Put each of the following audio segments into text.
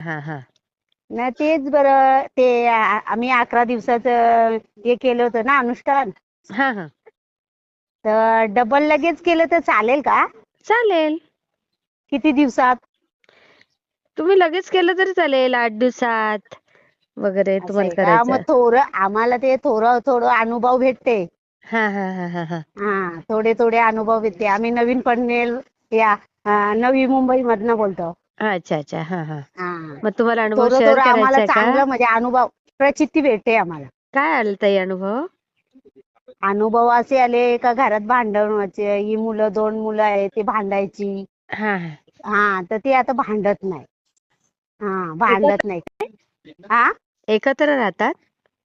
हा हा. ना तेच बरं ते आ- आम्ही अकरा दिवसाचं हे केलं होतं ना अनुष्ठान. हा हा. तर डबल लगेच केलं तर चालेल का? चालेल. किती दिवसात? तुम्ही लगेच केलं तरी चालेल आठ दिवसात वगैरे असं तुम्हाला आहे का? मग करायचं थोडं आम्हाला ते थोडं थोडं अनुभव भेटते. हा हा हा हा हा. हा थोडे थोडे अनुभव भेटते. आम्ही नवीन पनवेल या अं, नवी मुंबई मधनं बोलतो. अच्छा अच्छा. हा हा. हा. मग तुम्हाला अनुभव थोडं शेअर थोडं आम्हाला करायचा चांगलं का? म्हणजे अनुभव प्रचिती भेटते आम्हाला. काय आलं ताई अनुभव? अनुभव असे आले का घरात भांडण व्हायचे ही मुलं दोन मुलं आहेत ते भांडायची. हा हा. हा तर ते आता भांडत नाही. हा भांडत नाही. हा एकत्र राहतात?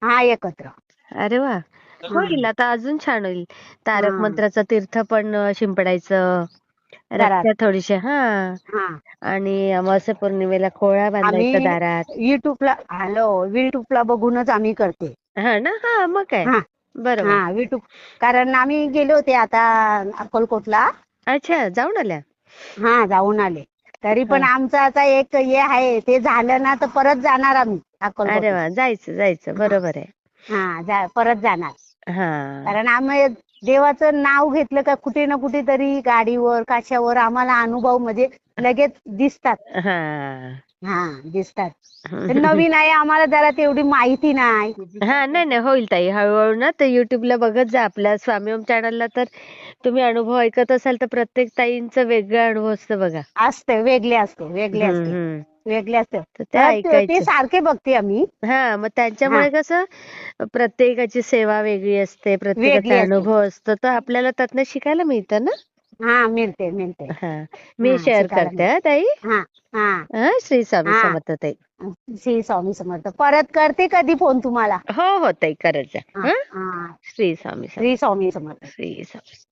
हा एकत्र. अरे वा. होईल आता अजून छान होईल. तारक हा. मंत्राचं तीर्थ पण अं, शिंपडायचं. रस्त्यात थोडीशे हा. हा. आणि अमावस्या पौर्णिमेला खोळ्या बांधायचं आम्ही दारात. युट्यूबला हॅलो युट्यूबला बघूनच आम्ही करते. हा ना? हा मग काय? हा. बरोबर. हा युट्यूब कारण आम्ही गेले होते आता अक्कलकोटला. अच्छा जाऊन आल्या? हा जाऊन आले. तरी पण. आमचं आता एक हे आहे ते झालं ना तर परत जाणार आम्ही अरे अक्कलकोट वा जायचं जायचं. बरोबर आहे. हा जा- परत जाणार. हा. कारण आम्ही देवाचं नाव घेतलं का कुठे ना कुठे तरी गाडीवर कशावर आम्हाला अनुभव म्हणजे लगेच दिसतात. हा. हा दिसतात. तर नवीन आहे आम्हाला जरा तेवढी माहिती नाही. हा नाही नाही होईल ताई. हळूहळू ना ते युट्यूबला बघत जा आपल्या स्वामी ओम चॅनलला तर तुम्ही अनुभव ऐकत असाल तर प्रत्येक ताईंचं वेगळं अनुभव असतं बघा. असते वेगळे असते वेगळे हम्म, असते हम्म. वेगळे असते तर ते तर ते- ते ऐकायचं. सारखे बघते आम्ही. हा मग त्यांच्यामुळे कसं प्रत्येकाची सेवा वेगळी असते प्रत्येकाचा असते. अनुभव असतो तर आपल्याला त्यातनं शिकायला मिळतं ना? हा मिळते मिळते हा मी हा, शेअर शिकायला करते हा ताई. हा हा. हा श्री स्वामी हा. समर्थ ताई. श्री स्वामी समर्थ. परत करते कधी फोन तुम्हाला? हो हो ताई करत जा. हा, हा? हा. श्री स्वामी समर्थ. श्री स्वामी समर्थ. श्री स्वामी.